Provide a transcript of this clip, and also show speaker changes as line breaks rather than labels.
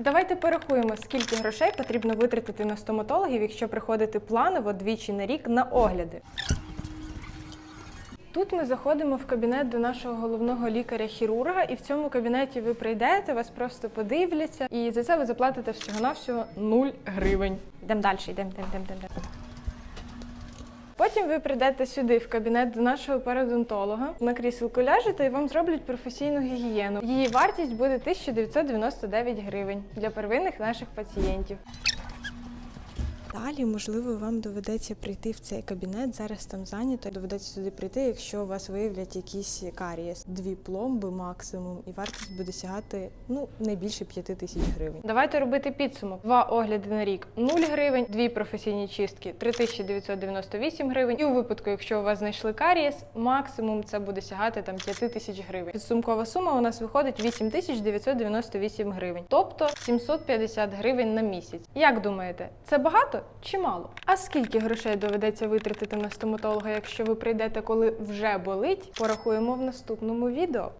Давайте порахуємо, скільки грошей потрібно витратити на стоматологів, якщо приходити планово двічі на рік на огляди. Тут ми заходимо в кабінет до нашого головного лікаря-хірурга, і в цьому кабінеті ви прийдете, вас просто подивляться, і за це ви заплатите всього-навсього 0 гривень. Йдемо далі, йдемо, йдемо, йдемо, йдемо. Потім ви прийдете сюди, в кабінет до нашого парадонтолога, на кріселку ляжете і вам зроблять професійну гігієну. Її вартість буде 1999 гривень для первинних наших пацієнтів. Далі, можливо, вам доведеться прийти в цей кабінет. Зараз там зайнято. Доведеться сюди прийти, якщо у вас виявлять якісь карієс. Дві пломби максимум, і вартість буде сягати ну не більше 5 тисяч гривень. Давайте робити підсумок. Два огляди на рік 0 гривень, дві професійні чистки 3998 гривень. І у випадку, якщо у вас знайшли карієс, максимум це буде сягати там 5 тисяч гривень. Підсумкова сума у нас виходить 8998 гривень, тобто 750 гривень на місяць. Як думаєте, це багато чи мало? А скільки грошей доведеться витратити на стоматолога, якщо ви прийдете, коли вже болить? Порахуємо в наступному відео.